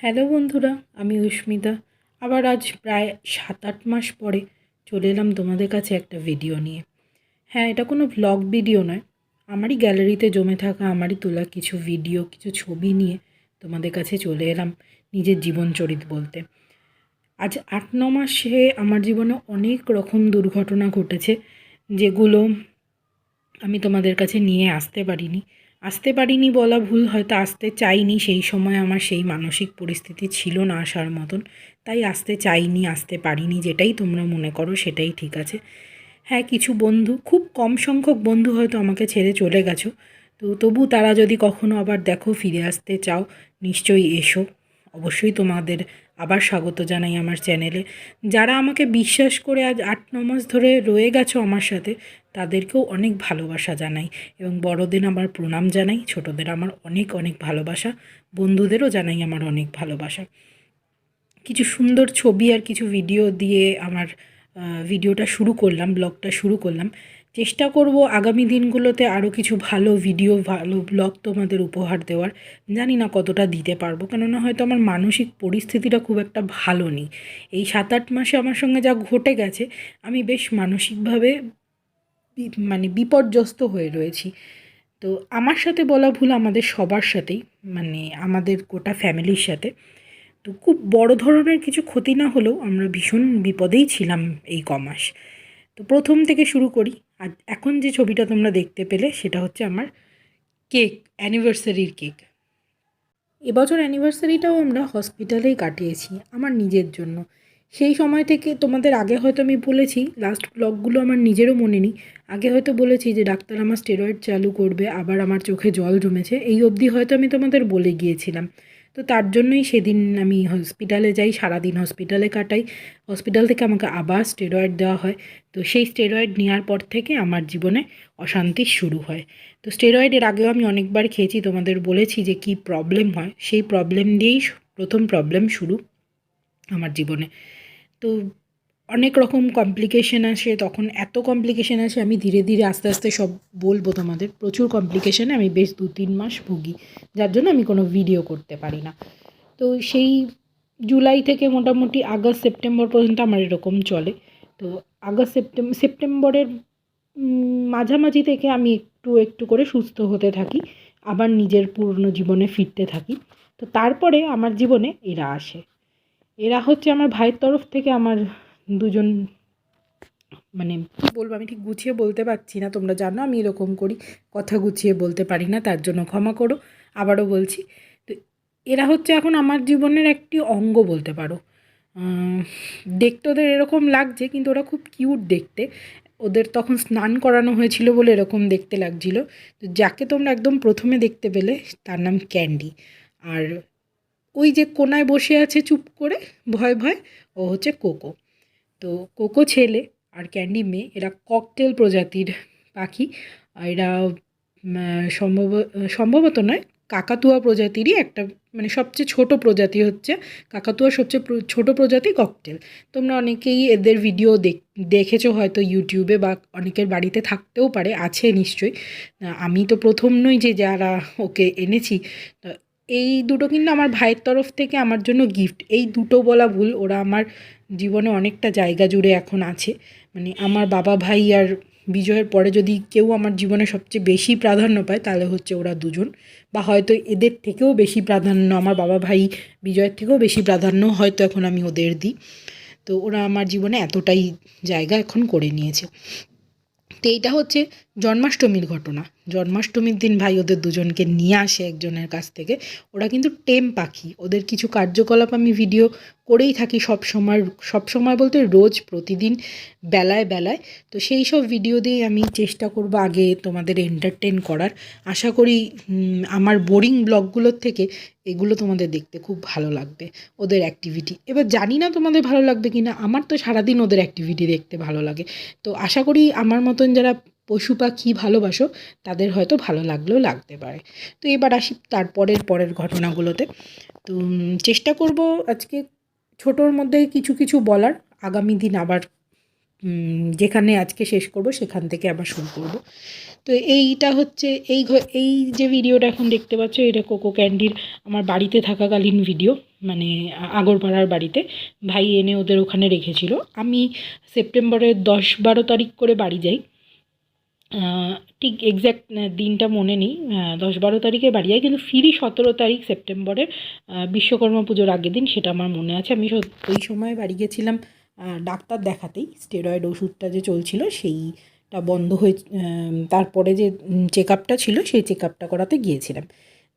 Hello বন্ধুরা, আমি উস্মিতা আবার আজ প্রায় সাত আট মাস পরে চলে এলাম তোমাদের কাছে একটা ভিডিও নিয়ে। হ্যাঁ এটা কোনো ভ্লগ ভিডিও নয়। আমারই গ্যালারিতে জমে থাকা, আমারই তোলা কিছু ভিডিও কিছু ছবি নিয়ে তোমাদের কাছে চলে এলাম নিজের জীবন চরিত বলতে। আজ আট, ন মাসে আমার জীবনে অনেক রকম দুর্ঘটনা ঘটেছে, যেগুলো আমি তোমাদের কাছে নিয়ে আসতে পারিনি। আসতে পারিনি বলা ভুল, হয়তো আসতে চাইনি। সেই সময় আমার সেই মানসিক পরিস্থিতি ছিল না আসার মতন। তাই আসতে চাইনি, আসতে পারিনি। যেটাই তোমরা মনে করো সেটাই ঠিক আছে। হ্যাঁ কিছু বন্ধু, খুব কম সংখ্যক বন্ধু হয়তো আমাকে ছেড়ে চলে গেছো। তো তবু তারা যদি কখনো আবার দেখো ফিরে আসতে চাও, নিশ্চয়ই এসো। অবশ্যই তোমাদের আবার স্বাগত জানাই আমার চ্যানেলে। যারা আমাকে বিশ্বাস করে আজ আট, ন মাস ধরে রয়ে গেছো আমার সাথে তাদেরকেও অনেক ভালোবাসা জানাই এবং বড়দের আমার প্রণাম জানাই, ছোটদের আমার অনেক অনেক ভালোবাসা, বন্ধুদেরও জানাই আমার অনেক ভালোবাসা। কিছু সুন্দর ছবি আর কিছু ভিডিও দিয়ে আমার ভিডিওটা শুরু করলাম ব্লগটা শুরু করলাম। চেষ্টা করব আগামী দিনগুলোতে আরও কিছু ভালো ভিডিও ভালো ব্লগ তোমাদের উপহার দেওয়ার। জানি না কতটা দিতে পারব, কেননা হয়তো আমার মানসিক পরিস্থিতিটা খুব একটা ভালো নেই। এই সাত, আট মাসে আমার সঙ্গে যা ঘটে গেছে, আমি বেশ মানসিকভাবে মানে বিপর্যস্ত হয়ে রয়েছি। তো আমার সাথে বলা ভুল আমাদের সবার সাথেই মানে আমাদের গোটা ফ্যামিলির সাথে। তো খুব বড় ধরনের কিছু ক্ষতি না হলেও আমরা ভীষণ বিপদেই ছিলাম এই কমাস। তো প্রথম থেকে শুরু করি। আর এখন যে ছবিটা তোমরা দেখতে পেলে, সেটা হচ্ছে আমার কেক, অ্যানিভার্সারির কেক। এবছর অ্যানিভার্সারিটাও আমরা হসপিটালেই কাটিয়েছি, আমার নিজের জন্য। সেই সময় থেকে তোমাদের আগে হয়তো আমি বলেছি লাস্ট ব্লগগুলো আমার নিজেরও মনে নেই। আগে হয়তো বলেছি যে ডাক্তার আমার স্টেরয়েড চালু করবে, আবার আমার চোখে জল জমেছে, এই অবধি হয়তো আমি তোমাদের বলে গিয়েছিলাম। তো তার জন্যই সেদিন আমি হসপিটালে যাই, সারাদিন হসপিটালে কাটাই। হসপিটাল থেকে আমাকে আবার স্টেরয়েড দেওয়া হয়। তো সেই স্টেরয়েড নেওয়ার পর থেকে আমার জীবনে অশান্তি শুরু হয়। তো স্টেরয়েডের আগেও আমি অনেকবার খেয়েছি, তোমাদের বলেছি যে কি প্রবলেম হয়। সেই প্রবলেম দিয়েই প্রথম প্রবলেম শুরু আমার জীবনে। তো অনেক রকম কমপ্লিকেশন আসে, তখন এত কমপ্লিকেশন আসে, আমি ধীরে ধীরে আস্তে আস্তে সব বলব তোমাদের। প্রচুর কমপ্লিকেশানে আমি বেশ দু তিন মাস ভুগি, যার জন্য আমি কোনো ভিডিও করতে পারি না। তো সেই জুলাই থেকে মোটামুটি আগস্ট, সেপ্টেম্বর পর্যন্ত আমার এরকম চলে। তো আগস্ট সেপ্টেম্বর সেপ্টেম্বরের মাঝামাঝি থেকে আমি একটু একটু করে সুস্থ হতে থাকি, আবার নিজের পুরনো জীবনে ফিরতে থাকি। তো তারপরে আমার জীবনে এরা আসে। এরা হচ্ছে আমার ভাইয়ের তরফ থেকে আমার দুজন মানে কী বলব, আমি ঠিক গুছিয়ে বলতে পারছি না, তোমরা জানো আমি এরকম করি, কথা গুছিয়ে বলতে পারি না, তার জন্য ক্ষমা করো, আবারও বলছি। তো এরা হচ্ছে এখন আমার জীবনের একটি অঙ্গ বলতে পারো। দেখতে ওদের এরকম লাগছে, কিন্তু ওরা খুব কিউট দেখতে। ওদের তখন স্নান করানো হয়েছিল বলে এরকম দেখতে লাগছিল। তো যাকে তোমরা একদম প্রথমে দেখতে পেলে, তার নাম ক্যান্ডি। আর ওই যে কোনায় বসে আছে চুপ করে, ভয় ভয়, ও হচ্ছে কোকো। তো কোকো ছেলে আর ক্যান্ডি মেয়ে, এরা ককটেল প্রজাতির পাখি। আর এরা সম্ভব, সম্ভবত নয়, কাকাতুয়া প্রজাতিরই একটা মানে সবচেয়ে ছোট প্রজাতি হচ্ছে, কাকাতুয়া সবচেয়ে ছোট প্রজাতি ককটেল। তোমরা অনেকেই এদের ভিডিও দেখ, দেখেছ হয়তো ইউটিউবে বা অনেকের বাড়িতে থাকতেও পারে, আছে নিশ্চয়ই। আমি তো প্রথম নই যে যারা ওকে এনেছি। এই দুটো কিন্তু আমার ভাইয়ের তরফ থেকে আমার জন্য গিফট এই দুটো বলা ভুল, ওরা আমার জীবনে অনেকটা জায়গা জুড়ে এখন আছে। মানে আমার বাবা ভাই আর বিজয়ের পরে যদি কেউ আমার জীবনে সবচেয়ে বেশি প্রাধান্য পায়, তাহলে হচ্ছে ওরা দুজন। বা হয়তো এদের থেকেও বেশি প্রাধান্য, আমার বাবা ভাই বিজয়ের থেকেও বেশি প্রাধান্য হয়তো এখন আমি ওদের দিই। তো ওরা আমার জীবনে এতটাই জায়গা এখন করে নিয়েছে। তো এইটা হচ্ছে জন্মাষ্টমীর ঘটনা। জন্মাষ্টমীর দিন ভাই ওদের দুজনকে নিয়ে আসে একজনের কাছ থেকে। ওরা কিন্তু টেম পাখি। ওদের কিছু কার্যকলাপ আমি ভিডিও করেই থাকি সব সময় সব সময় বলতে রোজ প্রতিদিন বেলায় বেলায়। তো সেই সব ভিডিও দিয়ে আমি চেষ্টা করব আগে তোমাদের এন্টারটেন করার। আশা করি আমার বোরিং ব্লগগুলোর থেকে এগুলো তোমাদের দেখতে খুব ভালো লাগবে, ওদের অ্যাক্টিভিটি এবার জানি না তোমাদের ভালো লাগবে কি না আমার তো সারাদিন ওদের অ্যাক্টিভিটি দেখতে ভালো লাগে। তো আশা করি আমার মতন যারা পশু পাখি ভালোবাসো, তাদের হয়তো ভালো লাগলেও লাগতে পারে। তো এবার আসি তারপরের, পরের ঘটনাগুলোতে। তো চেষ্টা করব আজকে ছোটোর মধ্যে কিছু কিছু বলার। আগামী দিন আবার যেখানে আজকে শেষ করব, সেখান থেকে আবার শুরু করব। তো এইটা হচ্ছে, এই এই যে ভিডিওটা এখন দেখতে পাচ্ছ, এটা কোকো ক্যান্ডির আমার বাড়িতে থাকাকালীন ভিডিও মানে আগরপাড়ার বাড়িতে। ভাই এনে ওদের ওখানে রেখেছিল। আমি সেপ্টেম্বরের দশ বারো তারিখ করে বাড়ি যাই। ঠিক এক্স্যাক্ট দিনটা মনে নেই। দশ বারো তারিখে বাড়ি যাই কিন্তু ফিরি সতেরো তারিখ সেপ্টেম্বরের বিশ্বকর্মা পুজোর আগের দিন সেটা আমার মনে আছে। আমি ওই সময় বাড়ি গেছিলাম ডাক্তার দেখাতেই। স্টেরয়েড ওষুধটা যে চলছিল সেইটা বন্ধ হয়ে তারপরে যে চেক আপটা ছিল সেই চেক আপটা করাতে গিয়েছিলাম।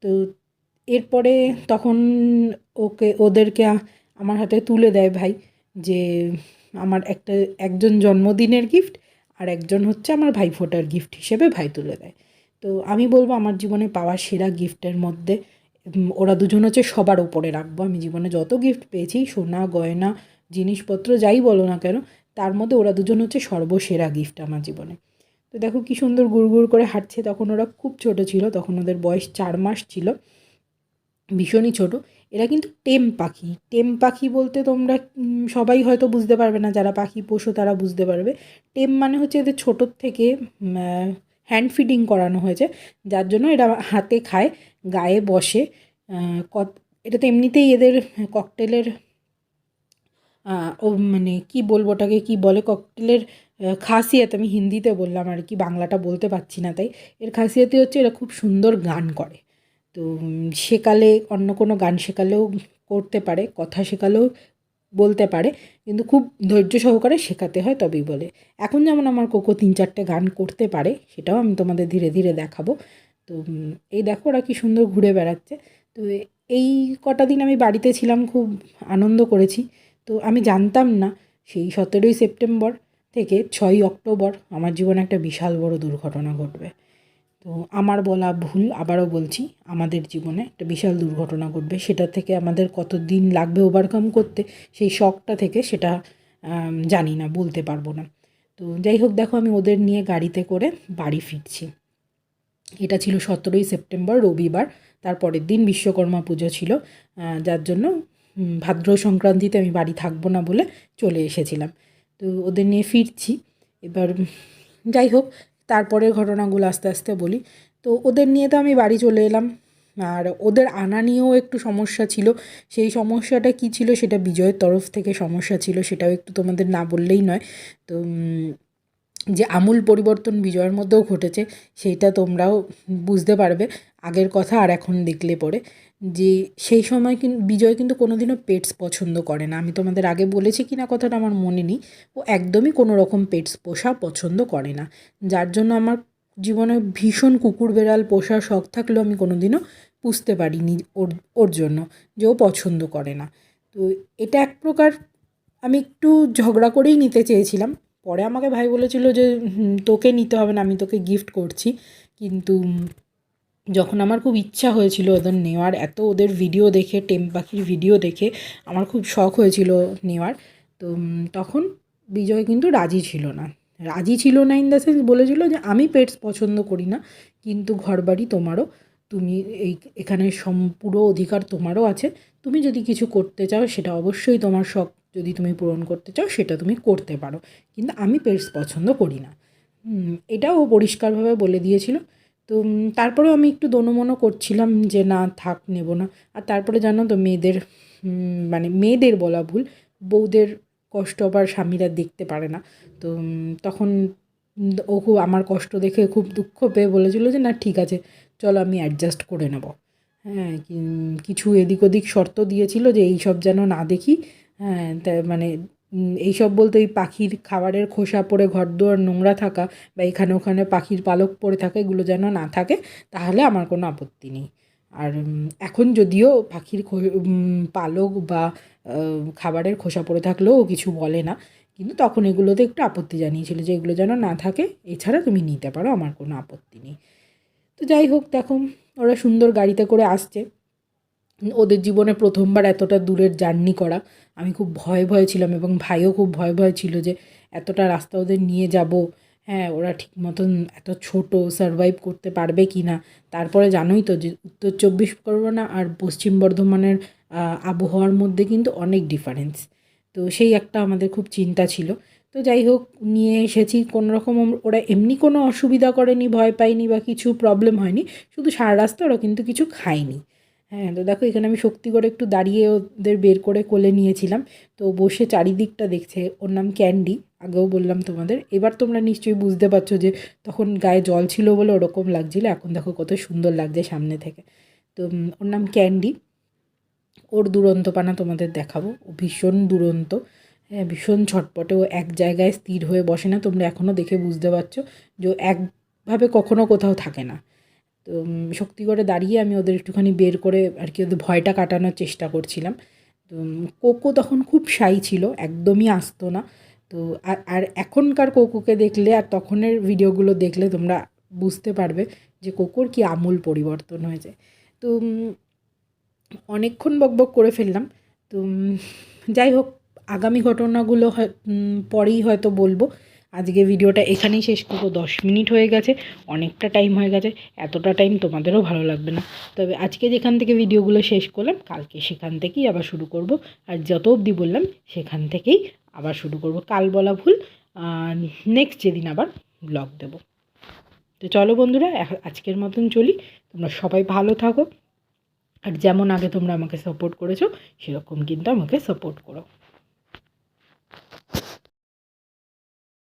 তো এরপরে তখন ওকে, ওদেরকে আমার হাতে তুলে দেয় ভাই যে, আমার একটা, একজন জন্মদিনের গিফট আর একজন হচ্ছে আমার ভাইফোঁটার গিফট হিসেবে ভাই তুলে দেয়। তো আমি বলব আমার জীবনে পাওয়া সেরা গিফটের মধ্যে ওরা দুজন হচ্ছে সবার ওপরে রাখব। আমি জীবনে যত গিফট পেয়েছি, সোনা, গয়না, জিনিসপত্র যাই বলো না কেন, তার মধ্যে ওরা দুজন হচ্ছে সর্বসেরা গিফট আমার জীবনে। তো দেখো কি সুন্দর গুড় করে হাঁটছে। তখন ওরা খুব ছোট ছিল, তখন ওদের বয়স চার মাস ছিল, ভীষণই ছোট। এরা কিন্তু টেম পাখি। টেম পাখি বলতে তোমরা সবাই হয়তো বুঝতে পারবে না, যারা পাখি পোষো তারা বুঝতে পারবে। টেম মানে হচ্ছে এদের ছোটোর থেকে হ্যান্ড ফিডিং করানো হয়েছে, যার জন্য এরা হাতে খায়, গায়ে বসে এটা তো এমনিতেই এদের ককটেলের ও মানে কি বলব ওটাকে, কি বলে ককটেলের খাসিয়াত, আমি হিন্দিতে বললাম আর কি, বাংলাটা বলতে পারছি না তাই। এর খাসিয়াতই হচ্ছে এরা খুব সুন্দর গান করে। তো শেখালে, অন্য কোনো গান শেখালেও করতে পারে, কথা শেখালেও বলতে পারে, কিন্তু খুব ধৈর্য সহকারে শেখাতে হয় তবেই বলে। এখন যেমন আমার কোকো তিন চারটে গান করতে পারে, সেটাও আমি তোমাদের ধীরে ধীরে দেখাবো। তো এই দেখো ওরা কি সুন্দর ঘুরে বেড়াচ্ছে। তো এই কটা দিন আমি বাড়িতে ছিলাম, খুব আনন্দ করেছি। তো আমি জানতাম না, সেই সতেরোই সেপ্টেম্বর থেকে ছয়ই অক্টোবর আমার জীবনে একটা বিশাল বড় দুর্ঘটনা ঘটবে। তো আমার বলা ভুল, আবারও বলছি, আমাদের জীবনে একটা বিশাল দুর্ঘটনা ঘটবে। সেটা থেকে আমাদের কত দিন লাগবে ওভারকাম করতে? সেই শখটা থেকে সেটা জানি না, বলতে পারব না। তো যাই হোক, দেখো আমি ওদের নিয়ে গাড়িতে করে বাড়ি ফিরছি। এটা ছিল সতেরোই সেপ্টেম্বর, রবিবার, তারপরের দিন বিশ্বকর্মা পুজো ছিল। যার জন্য ভাদ্র সংক্রান্তিতে আমি বাড়ি থাকব না বলে চলে এসেছিলাম। তো ওদের নিয়ে ফিরছি। এবার, যাই হোক তারপরের ঘটনাগুলো আস্তে আস্তে বলি। তো ওদের নিয়ে তো আমি বাড়ি চলে এলাম। আর ওদের আনা নিয়েও একটু সমস্যা ছিল। সেই সমস্যাটা কী ছিল সেটা বিজয়ের তরফ থেকে সমস্যা ছিল সেটাও একটু তোমাদের না বললেই নয়। তো যে আমূল পরিবর্তন বিজয়ের মধ্যেও ঘটেছে সেইটা তোমরাও বুঝতে পারবে। আগের কথা আর এখন দেখলে পরে। যে সেই সময় কিন্তু বিজয় কিন্তু কোনোদিনও পেটস পছন্দ করে না। আমি তোমাদের আগে বলেছি কি না কথাটা আমার মনে নেই। ও একদমই কোনো রকম পেটস পোষা পছন্দ করে না। যার জন্য আমার জীবনে ভীষণ কুকুর বেড়াল পোষার শখ থাকলেও আমি কোনোদিনও পুষতে পারিনি ওর ওর জন্য যে ও পছন্দ করে না। তো এটা এক প্রকার আমি একটু ঝগড়া করেই নিতে চেয়েছিলাম। পরে আমাকে ভাই বলেছিল যে তোকে নিতে হবে না, আমি তোকে গিফট করছি। কিন্তু যখন আমার খুব ইচ্ছা হয়েছিল ওদের নেওয়ার, এত ওদের ভিডিও দেখে টেম পাখির ভিডিও দেখে আমার খুব শখ হয়েছিল নেওয়ার। তো তখন বিজয় কিন্তু রাজি ছিল না। রাজি ছিল না ইন দ্য সেন্স বলেছিল যে, আমি পেটস পছন্দ করি না, কিন্তু ঘরবাড়ি তোমারও, তুমি এই, এখানে সম, পুরো অধিকার তোমারও আছে। তুমি যদি কিছু করতে চাও, সেটা অবশ্যই তোমার শখ। যদি তুমি পূরণ করতে চাও, সেটা তুমি করতে পারো। কিন্তু আমি পেটস পছন্দ করি না। এটাও পরিষ্কারভাবে বলে দিয়েছিল। তো তারপরেও আমি একটু দোনোমনো করছিলাম যে না, থাক, নেব না। আর তারপরে জানো তো, মেয়েদের মানে মেয়েদের বলা ভুল, বউদের কষ্ট আবার স্বামীরা দেখতে পারে না। তো তখন ও খুব আমার কষ্ট দেখে খুব দুঃখ পেয়ে বলেছিল যে, না, ঠিক আছে, চলো আমি অ্যাডজাস্ট করে নেব। হ্যাঁ কিছু এদিক ওদিক শর্ত দিয়েছিল যে এই সব যেন না দেখি। হ্যাঁ মানে এইসব বলতে এই পাখির খাবারের খোসা পড়ে ঘরদুয়ার নোংরা থাকা বা এখানে ওখানে পাখির পালক পড়ে থাকা, এগুলো যেন না থাকে, তাহলে আমার কোনো আপত্তি নেই। আর এখন যদিও পাখির পালক বা খাবারের খোসা পড়ে থাকলেও কিছু বলে না, কিন্তু তখন এগুলোতে একটু আপত্তি জানিয়েছিল যে এগুলো যেন না থাকে, এছাড়া তুমি নিতে পারো, আমার কোনো আপত্তি নেই। তো যাই হোক, দেখো, ওরা সুন্দর গাড়িতে করে আসছে। ওদের জীবনে প্রথমবার এতটা দূরের জার্নি করা। আমি খুব ভয়ে ভয়ে ছিলাম এবং ভাইও খুব ভয় ভয় ছিল যে, এতটা রাস্তা ওদের নিয়ে যাব। হ্যাঁ ওরা ঠিক মতন এত ছোট সারভাইভ করতে পারবে কি না? তারপরে জানোই তো যে, উত্তর চব্বিশ পরগনা আর পশ্চিম বর্ধমানের আবহাওয়ার মধ্যে কিন্তু অনেক ডিফারেন্স তো সেই একটা আমাদের খুব চিন্তা ছিল। তো যাই হোক, নিয়ে এসেছি। রকম ওরা এমনি কোনো অসুবিধা করেনি, ভয় পায়নি বা কিছু প্রবলেম হয়নি। শুধু সারা রাস্তা ওরা কিন্তু কিছু খায়নি। হ্যাঁ তো দেখো এখানে আমি শক্তি করে একটু দাঁড়িয়ে ওদের বের করে কোলে নিয়েছিলাম। তো বসে চারিদিকটা দেখছে। ওর নাম ক্যান্ডি, আগেও বললাম তোমাদের। এবার তোমরা নিশ্চয়ই বুঝতে পারছ যে তখন গায়ে জল ছিল বলে ওরকম লাগছিল। এখন দেখো কত সুন্দর লাগছে সামনে থেকে। তো ওর নাম ক্যান্ডি। ওর দুরন্তপানা তোমাদের দেখাবো। ও ভীষণ দুরন্ত। হ্যাঁ ভীষণ ছটপটে। ও এক জায়গায় স্থির হয়ে বসে না। তোমরা এখনও দেখে বুঝতে পারছ যে একভাবে কখনো কোথাও থাকে না। তো শক্তি করে দাঁড়িয়ে আমি ওদের একটুখানি বের করে আর কি ওদের ভয়টা কাটানোর চেষ্টা করছিলাম। তো কোকো তখন খুব সাই ছিল, একদমই আসতো না। তো, আর আর এখনকার কোকোকে দেখলে আর তখনের ভিডিওগুলো দেখলে তোমরা বুঝতে পারবে যে কোকোর কি আমূল পরিবর্তন হয়েছে। তো অনেকক্ষণ বকবক করে ফেললাম। তো যাই হোক, আগামী ঘটনাগুলো পরেই হয়তো বলব। আজকে ভিডিওটা এখানেই শেষ করব। দশ মিনিট হয়ে গেছে, অনেকটা টাইম হয়ে গেছে, এতটা টাইম তোমাদেরও ভালো লাগবে না। তবে আজকে যেখান থেকে ভিডিওগুলো শেষ করলাম, কালকে সেখান থেকেই আবার শুরু করব। আর যত অবধি বললাম, সেখান থেকেই আবার শুরু করব। কাল বলা ভুল নেক্সট যেদিন আবার ব্লগ দেবো। তো চলো বন্ধুরা আজকের মতন চলি। তোমরা সবাই ভালো থাকো। আর যেমন আগে তোমরা আমাকে সাপোর্ট করেছ, সেরকম কিন্তু আমাকে সাপোর্ট করো।